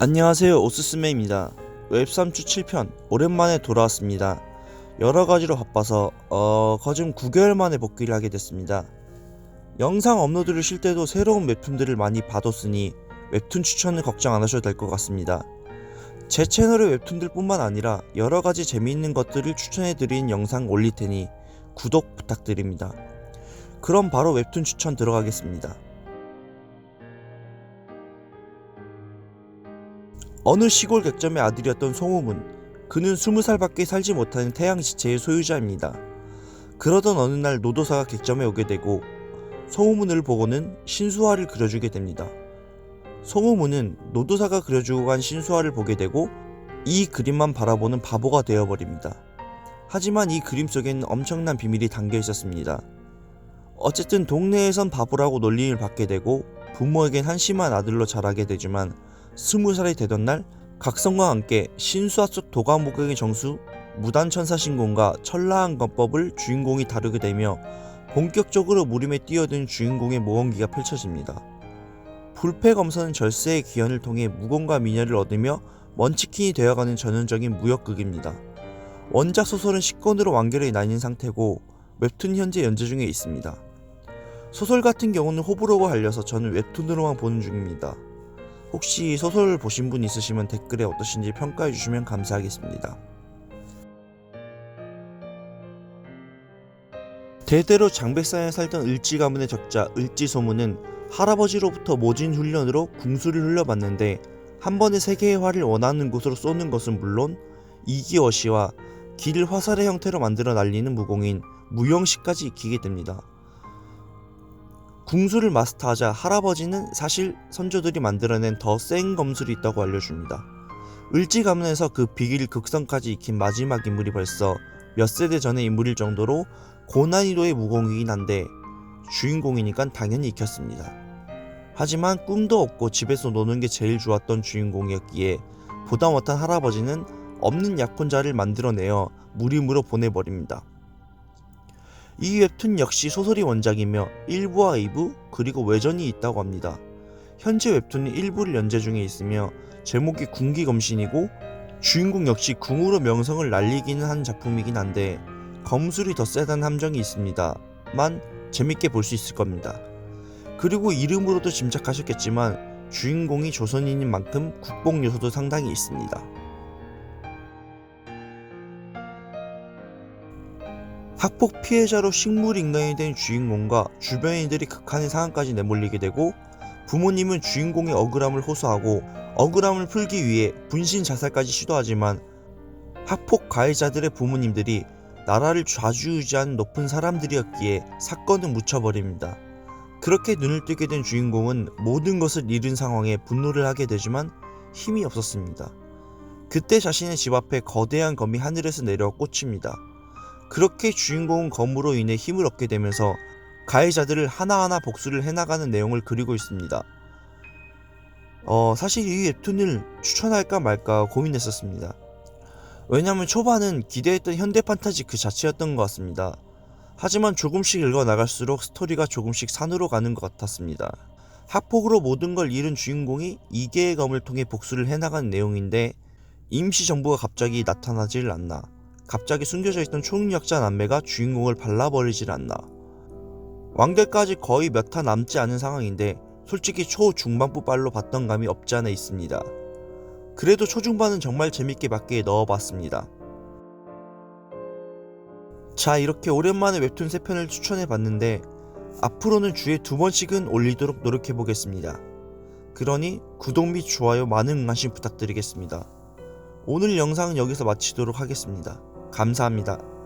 안녕하세요 오스스메입니다. 웹3주 7편 오랜만에 돌아왔습니다. 여러가지로 바빠서 어... 거즘 9개월 만에 복귀를 하게 됐습니다. 영상 업로드를 쉴 때도 새로운 웹툰들을 많이 봐뒀으니 웹툰 추천은 걱정 안 하셔도 될 것 같습니다. 제 채널의 웹툰들 뿐만 아니라 여러가지 재미있는 것들을 추천해드린 영상 올릴 테니 구독 부탁드립니다. 그럼 바로 웹툰 추천 들어가겠습니다 어느 시골 객점의 아들이었던 송우문. 그는 스무 살밖에 살지 못하는 태양 지체의 소유자입니다. 그러던 어느 날 노도사가 객점에 오게 되고 송우문을 보고는 신수화를 그려주게 됩니다. 송우문은 노도사가 그려주고 간 신수화를 보게 되고 이 그림만 바라보는 바보가 되어버립니다. 하지만 이 그림 속에는 엄청난 비밀이 담겨 있었습니다. 어쨌든 동네에선 바보라고 놀림을 받게 되고 부모에겐 한심한 아들로 자라게 되지만 스무 살이 되던 날 각성과 함께 신수화 속 도가목의 정수 무단천사신공과 천라한 건법을 주인공이 다루게 되며 본격적으로 무림에 뛰어든 주인공의 모험기가 펼쳐집니다. 불패검사는 절세의 기원을 통해 무공과 미녀를 얻으며 먼치킨이 되어가는 전형적인 무역극입니다. 원작 소설은 10권으로 완결이 나뉜 상태고 웹툰 현재 연재 중에 있습니다. 소설 같은 경우는 호불호가 갈려서 저는 웹툰으로만 보는 중입니다. 혹시 소설 보신 분 있으시면 댓글에 어떠신지 평가해 주시면 감사하겠습니다. 대대로 장백산에 살던 을지 가문의 적자 을지 소문은 할아버지로부터 모진 훈련으로 궁수를 흘려봤는데 한 번에 세 개의 활을 원하는 곳으로 쏘는 것은 물론 이기어시와 길을 화살의 형태로 만들어 날리는 무공인 무영시까지 익히게 됩니다. 궁수를 마스터하자 할아버지는 사실 선조들이 만들어낸 더 센 검술이 있다고 알려줍니다. 을지 가문에서 그 비길 극성까지 익힌 마지막 인물이 벌써 몇 세대 전의 인물일 정도로 고난이도의 무공이긴 한데 주인공이니까 당연히 익혔습니다. 하지만 꿈도 없고 집에서 노는 게 제일 좋았던 주인공이었기에 보다 못한 할아버지는 없는 약혼자를 만들어내어 무림으로 보내버립니다. 이 웹툰 역시 소설이 원작이며 1부와 2부 그리고 외전이 있다고 합니다. 현재 웹툰이 1부를 연재 중에 있으며 제목이 군기검신이고 주인공 역시 궁으로 명성을 날리기는 한 작품이긴 한데 검술이 더 세다는 함정이 있습니다만 재밌게 볼 수 있을 겁니다. 그리고 이름으로도 짐작하셨겠지만 주인공이 조선인인 만큼 국뽕 요소도 상당히 있습니다. 학폭 피해자로 식물 인간이 된 주인공과 주변인들이 극한의 상황까지 내몰리게 되고 부모님은 주인공의 억울함을 호소하고 억울함을 풀기 위해 분신 자살까지 시도하지만 학폭 가해자들의 부모님들이 나라를 좌지우지하는 높은 사람들이었기에 사건은 묻혀버립니다. 그렇게 눈을 뜨게 된 주인공은 모든 것을 잃은 상황에 분노를 하게 되지만 힘이 없었습니다. 그때 자신의 집 앞에 거대한 검이 하늘에서 내려 꽂힙니다. 그렇게 주인공은 검으로 인해 힘을 얻게 되면서 가해자들을 하나하나 복수를 해나가는 내용을 그리고 있습니다. 어, 사실 이 웹툰을 추천할까 말까 고민했었습니다. 왜냐면 초반은 기대했던 현대 판타지 그 자체였던 것 같습니다. 하지만 조금씩 읽어 나갈수록 스토리가 조금씩 산으로 가는 것 같았습니다. 학폭으로 모든 걸 잃은 주인공이 이계의 검을 통해 복수를 해나가는 내용인데 임시 정부가 갑자기 나타나질 않나. 갑자기 숨겨져 있던 초능력자 남매가 주인공을 발라버리질 않나. 완결까지 거의 몇화 남지 않은 상황인데 솔직히 초중반부 빨로 봤던 감이 없지 않아 있습니다. 그래도 초중반은 정말 재밌게 맞게 넣어봤습니다. 자 이렇게 오랜만에 웹툰 3편을 추천해봤는데 앞으로는 주에 두 번씩은 올리도록 노력해보겠습니다. 그러니 구독 및 좋아요 많은 관심 부탁드리겠습니다. 오늘 영상은 여기서 마치도록 하겠습니다. 감사합니다.